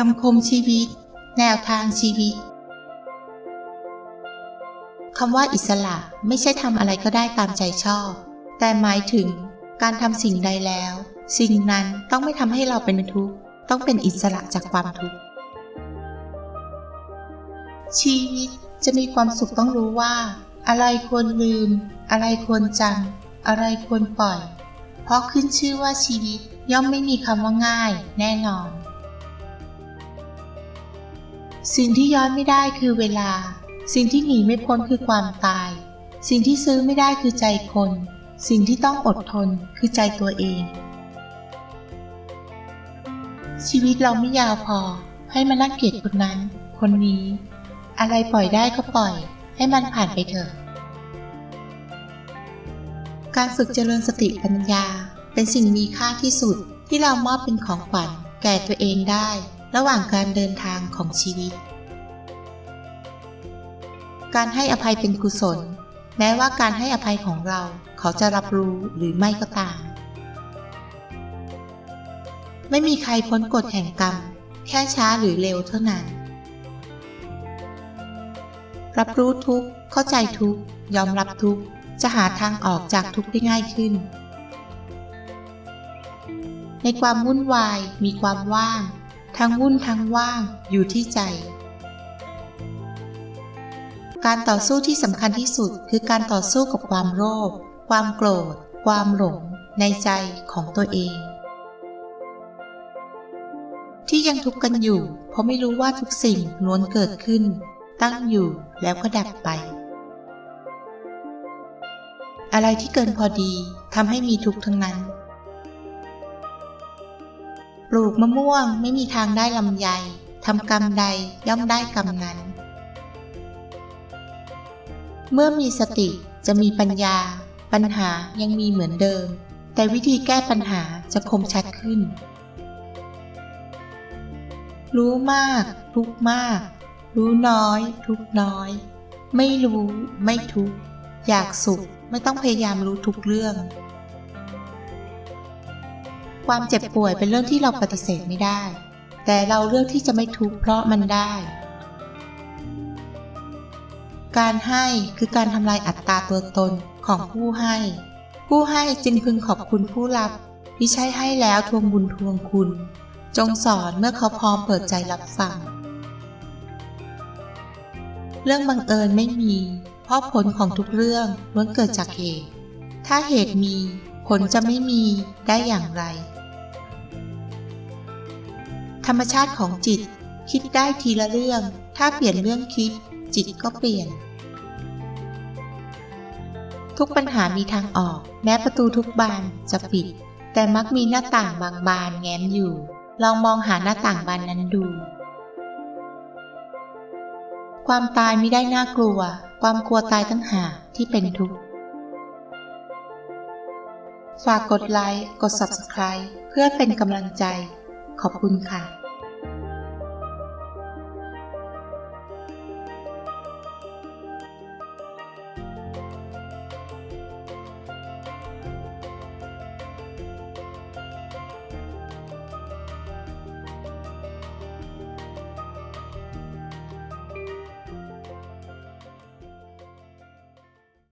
คำคมชีวิต แนวทางชีวิตคำว่าอิสระไม่ใช่ทำอะไรก็ได้ตามใจชอบ แต่หมายถึงการทำสิ่งใดแล้ว สิ่งนั้นต้องไม่ทำให้เราเป็นทุกข์ ต้องเป็นอิสระจากความทุกข์ ชีวิตจะมีความสุขต้องรู้ว่า อะไรควรลืม อะไรควรจำอะไรควรปล่อย เพราะขึ้นชื่อว่าชีวิตย่อมไม่มีคำว่าง่าย แน่นอน สิ่งที่ย้อนไม่ได้คือเวลา สิ่งที่หนีไม่พ้นคือความตาย สิ่งที่ซื้อไม่ได้คือใจคน สิ่งที่ต้องอดทนคือใจตัวเอง ชีวิตเราไม่ยาวพอ ให้มานั่งเกลียดคนนั้น คนนี้ อะไรปล่อยได้ก็ปล่อย ให้มันผ่านไปเถอะ การฝึกเจริญสติปัญญา เป็นสิ่งมีค่าที่สุดที่เรามอบเป็นของขวัญแก่ตัวเองได้ ระหว่างการเดินทางของชีวิต การให้อภัยเป็นกุศล แม้ว่าการให้อภัยของเราเขาจะรับรู้หรือไม่ก็ตาม ไม่มีใครพ้นกฎแห่งกรรม แค่ช้าหรือเร็วเท่านั้น รับรู้ทุกเข้าใจทุกยอมรับทุกจะหาทางออกจากทุกได้ง่ายขึ้น ในความวุ่นวายมีความว่าง ทั้งวุ่นทั้งว่างอยู่ที่ใจ การต่อสู้ที่สำคัญที่สุดคือการต่อสู้กับความโลภความโกรธ ความหลง ในใจของตัวเอง ที่ยังทุกข์กันอยู่ เพราะไม่รู้ว่าทุกสิ่งล้วนเกิดขึ้น ตั้งอยู่แล้วก็ดับไป อะไรที่เกินพอดีทำให้มีทุกข์ทั้งนั้น ปลูกมะม่วงไม่มีทางได้ลำไยทำกรรมใดย่อมได้กรรมนั้น เมื่อมีสติจะมีปัญญา ปัญหายังมีเหมือนเดิม แต่วิธีแก้ปัญหาจะคมชัดขึ้น รู้มาก ทุกมาก รู้น้อย ทุกน้อย ไม่รู้ ไม่ทุกอยากสุขไม่ต้องพยายามรู้ทุกเรื่อง ความเจ็บป่วยเป็นเรื่องที่เราปฏิเสธไม่ได้ แต่เราเลือกที่จะไม่ทุกข์เพราะมันได้ การให้คือการทำลายอัตตาตัวตนของผู้ให้ ผู้ให้จึงพึงขอบคุณผู้รับมิใช่ให้แล้วทวงบุญทวงคุณ จงสอนเมื่อเขาพร้อมเปิดใจรับฟัง เรื่องบังเอิญไม่มี เพราะผลของทุกเรื่องล้วนเกิดจากเหตุ ถ้าเหตุมี ผลจะไม่มีได้อย่างไร ธรรมชาติของจิตคิดได้ทีละเรื่อง ถ้าเปลี่ยนเรื่องคิด จิตก็เปลี่ยน ทุกปัญหามีทางออก แม้ประตูทุกบานจะปิด แต่มักมีหน้าต่างบางบานแง้มอยู่ ลองมองหาหน้าต่างบานนั้นดู ความตายไม่ได้น่ากลัว ความกลัวตายตั้งหากที่เป็นทุกข์ ฝากกดไลค์ กด Subscribe เพื่อเป็นกำลังใจ ขอบคุณค่ะ